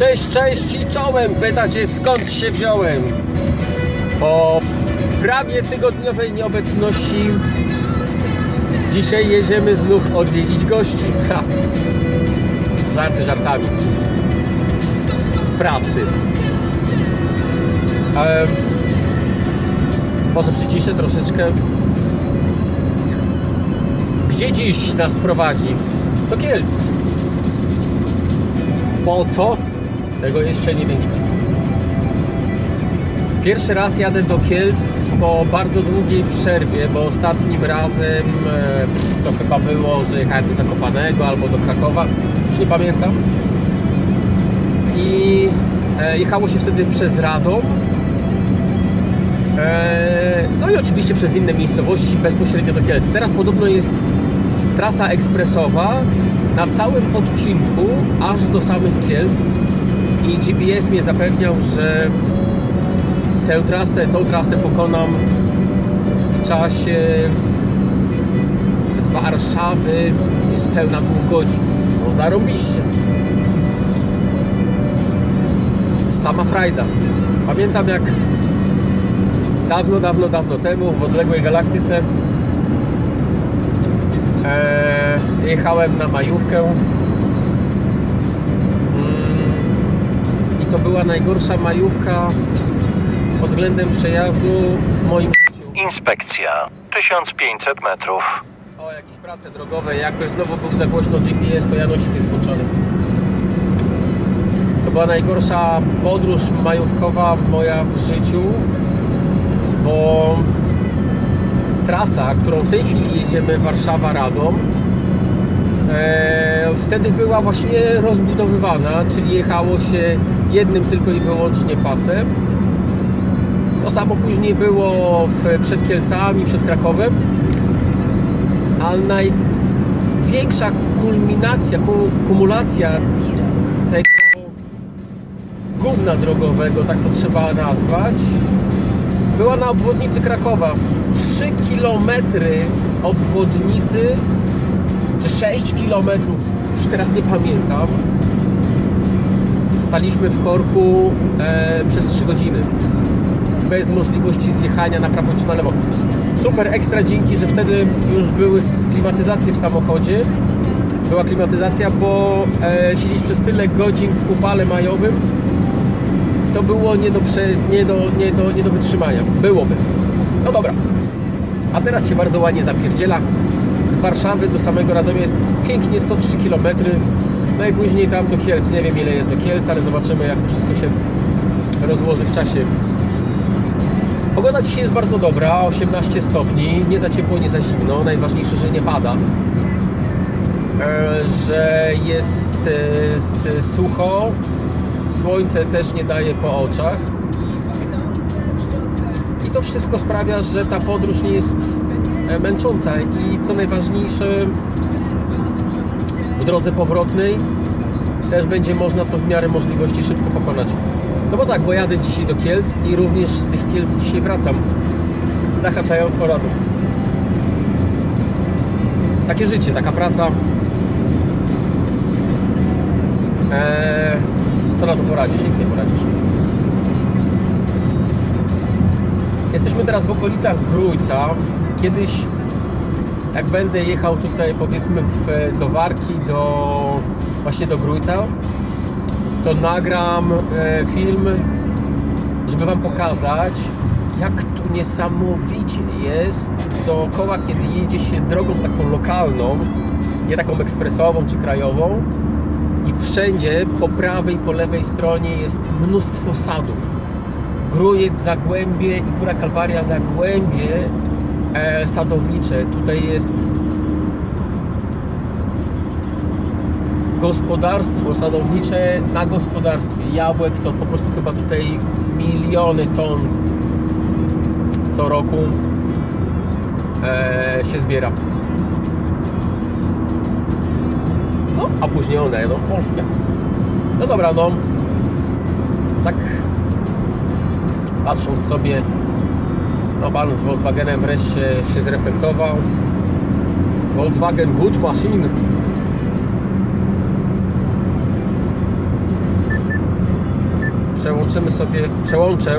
Cześć, cześć i czołem! Pytacie skąd się wziąłem? Po prawie tygodniowej nieobecności dzisiaj jedziemy znów odwiedzić gości. Ha. Żarty żartami. W pracy. Em, może przyciszę troszeczkę. Gdzie dziś nas prowadzi? Do Kielc. Po co? Tego jeszcze nie wie nikt. Pierwszy raz jadę do Kielc po bardzo długiej przerwie, bo ostatnim razem e, to chyba było, że jechałem do Zakopanego albo do Krakowa, już nie pamiętam. I e, jechało się wtedy przez Radom. E, no i oczywiście przez inne miejscowości bezpośrednio do Kielc. Teraz podobno jest trasa ekspresowa na całym odcinku aż do samych Kielc i GPS mnie zapewniał, że tę trasę, tą trasę pokonam w czasie z Warszawy niespełna dwóch godzin. No zarąbiście. Sama frajda. Pamiętam jak dawno, dawno, dawno temu w odległej galaktyce e, jechałem na majówkę była najgorsza majówka pod względem przejazdu w moim życiu. Inspekcja 1500 metrów. O, jakieś prace drogowe, jakby znowu był za głośno GPS, to Janosik jest włączony. To była najgorsza podróż majówkowa moja w życiu, bo trasa, którą w tej chwili jedziemy Warszawa-Radom, wtedy była właśnie rozbudowywana, czyli jechało się jednym tylko i wyłącznie pasem. To samo później było w, przed Kielcami, przed Krakowem. A największa kulminacja, ku- kumulacja tego gówna drogowego, tak to trzeba nazwać, była na obwodnicy Krakowa. 3 km obwodnicy, czy 6 km, już teraz nie pamiętam. Staliśmy w korku e, przez 3 godziny. Bez możliwości zjechania na prawo czy na lewo. Super ekstra dzięki, że wtedy już były klimatyzacje w samochodzie. Była klimatyzacja, bo e, siedzieć przez tyle godzin w upale majowym to było nie do, prze, nie, do, nie, do, nie do wytrzymania. Byłoby. No dobra. A teraz się bardzo ładnie zapierdziela. Z Warszawy do samego Radomia jest pięknie 103 km. No i później tam do Kielc. Nie wiem ile jest do Kielc, ale zobaczymy jak to wszystko się rozłoży w czasie. Pogoda dzisiaj jest bardzo dobra, 18 stopni, nie za ciepło, nie za zimno. Najważniejsze, że nie pada. E, Że jest e, sucho, słońce też nie daje po oczach. I to wszystko sprawia, że ta podróż nie jest męcząca i co najważniejsze, w drodze powrotnej też będzie można to w miarę możliwości szybko pokonać. No bo tak, bo jadę dzisiaj do Kielc i również z tych Kielc dzisiaj wracam, zahaczając o Radom. Takie życie, taka praca. Eee, co na to poradzisz? Nic nie poradzisz. Jesteśmy teraz w okolicach Grójca. Kiedyś, jak będę jechał tutaj, powiedzmy, w, do Warki, do właśnie do Grójca, to nagram e, film, żeby Wam pokazać, jak tu niesamowicie jest dookoła, kiedy jedzie się drogą taką lokalną, nie taką ekspresową czy krajową. I wszędzie po prawej po lewej stronie jest mnóstwo sadów. Grójec, Zagłębie i Góra Kalwaria, Zagłębie e, sadownicze. Tutaj jest gospodarstwo sadownicze na gospodarstwie. Jabłek to po prostu chyba tutaj miliony ton co roku e, się zbiera. No, a później one jadą w Polskę. No dobra, no. Tak patrząc sobie, no pan z Volkswagenem wreszcie się zreflektował. Volkswagen good machine. przełączymy sobie, przełączę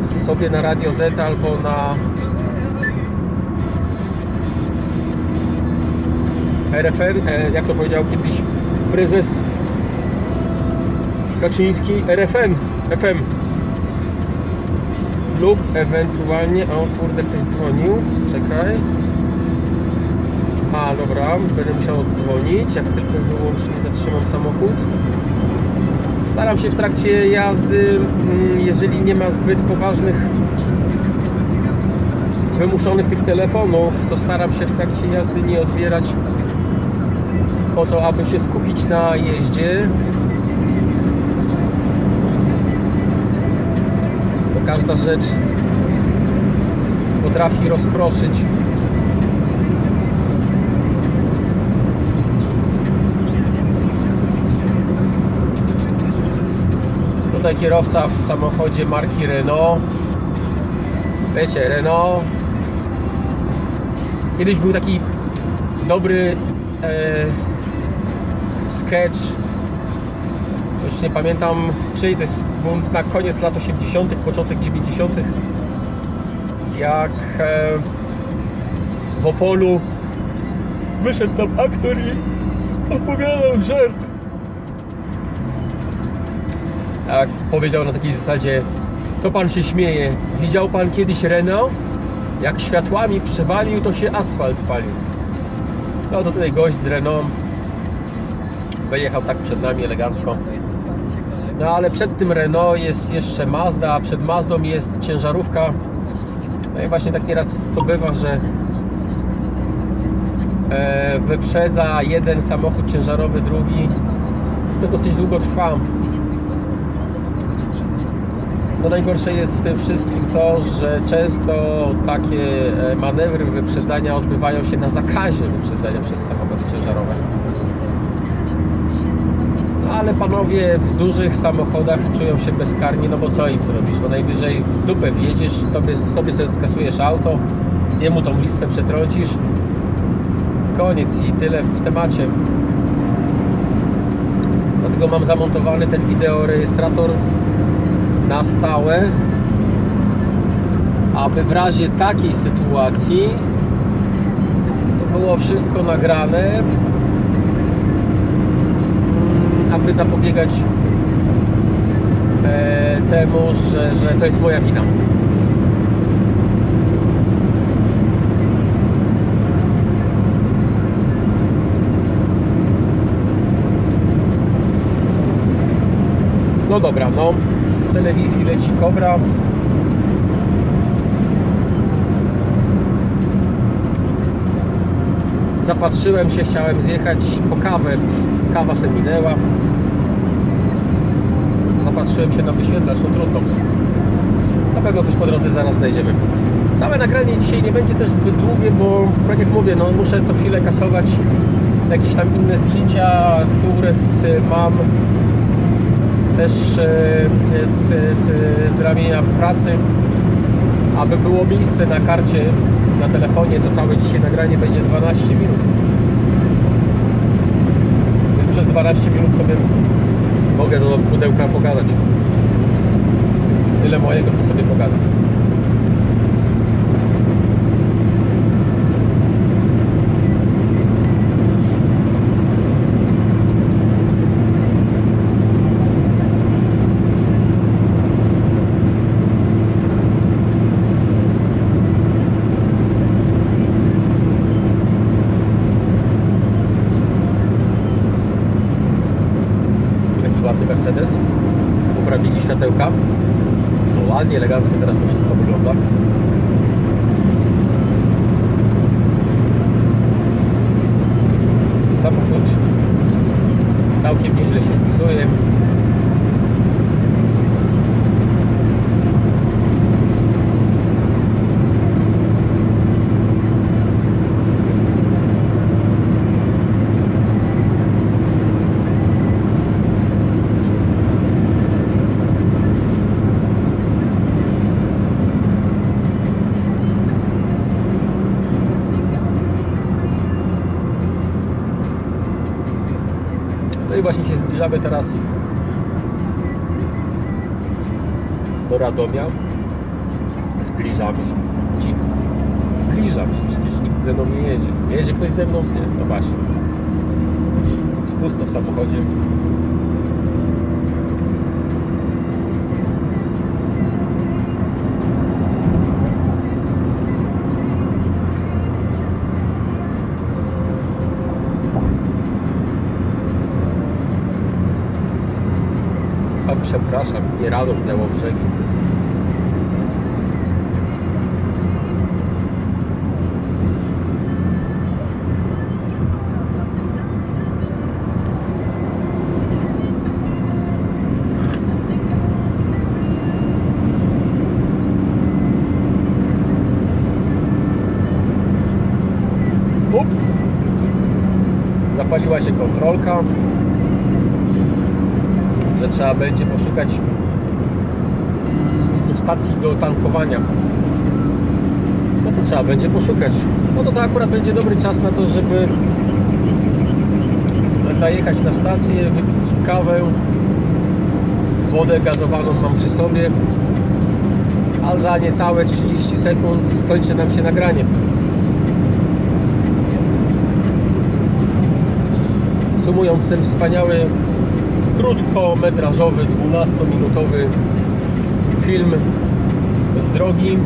sobie na Radio Z albo na RFN, e, jak to powiedział kiedyś prezes Kaczyński, RFN, FM lub ewentualnie, o kurde, ktoś dzwonił, czekaj. A, dobra, będę musiał dzwonić, jak tylko wyłącznie zatrzymam samochód. Staram się w trakcie jazdy, mm, jeżeli nie ma zbyt poważnych wymuszonych tych telefonów, to staram się w trakcie jazdy nie odbierać po to, aby się skupić na jeździe. Każda rzecz potrafi rozproszyć Tutaj kierowca w samochodzie marki Renault. Wiecie, Renault. Kiedyś był taki dobry e, sketch. Już nie pamiętam czyj, to jest na koniec lat 80., początek 90. Jak e, w Opolu wyszedł tam aktor i opowiadał żart. Tak, powiedział na takiej zasadzie, co pan się śmieje? Widział pan kiedyś Renault? Jak światłami przewalił, to się asfalt palił. No to tutaj gość z Renault wyjechał tak przed nami elegancko. No ale przed tym Renault jest jeszcze Mazda, a przed Mazdą jest ciężarówka. No i właśnie tak nieraz to bywa, że e, wyprzedza jeden samochód ciężarowy drugi. To dosyć długo trwa. No najgorsze jest w tym wszystkim to, że często takie e, manewry wyprzedzania odbywają się na zakazie wyprzedzania przez samochody ciężarowe. Ale panowie w dużych samochodach czują się bezkarni, no bo co im zrobisz? No najwyżej w dupę wjedziesz, tobie, sobie sobie skasujesz auto, jemu tą listę przetrącisz, koniec i tyle w temacie. Dlatego mam zamontowany ten wideorejestrator na stałe, aby w razie takiej sytuacji to było wszystko nagrane, aby zapobiegać e, temu, że, że to jest moja wina. No dobra, no w telewizji leci Kobra. Zapatrzyłem się, chciałem zjechać po kawę. Kawa se minęła. Zapatrzyłem się na wyświetlacz, no trudno. Na pewno coś po drodze zaraz znajdziemy. Całe nagranie dzisiaj nie będzie też zbyt długie, bo tak jak mówię, no muszę co chwilę kasować jakieś tam inne zdjęcia, które z, mam też e, z, z, z ramienia pracy, aby było miejsce na karcie, na telefonie, to całe dzisiaj nagranie będzie 12 minut. Więc przez 12 minut sobie mogę do pudełka pogadać. Tyle mojego, co sobie pogadam. Taki ładny Mercedes. Poprawili światełka. No, ładnie, elegancko teraz to wszystko wygląda. Samochód całkiem nieźle się spisuje. Zbliżamy teraz do Radomia. Zbliżamy się. Ci- Zbliżam się, przecież nikt ze mną nie jedzie. Jedzie ktoś ze mną? Nie, no właśnie. Jest pusto w samochodzie. A przepraszam, nie Radom, Białobrzegi. Ups! Zapaliła się kontrolka, że trzeba będzie poszukać mm, stacji do tankowania. No to trzeba będzie poszukać. No to to akurat będzie dobry czas na to, żeby zajechać na stację, wypić kawę, wodę gazowaną mam przy sobie, a za niecałe 30 sekund skończy nam się nagranie. Sumując ten wspaniały, krótkometrażowy, 12-minutowy film z drogi.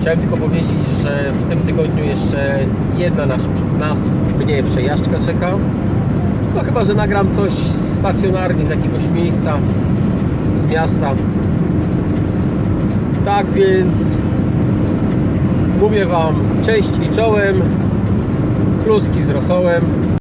Chciałem tylko powiedzieć, że w tym tygodniu jeszcze jedna nas, nas mnie przejażdżka czeka. No chyba, że nagram coś stacjonarnie z jakiegoś miejsca, z miasta. Tak więc mówię Wam cześć i czołem, pluski z rosołem.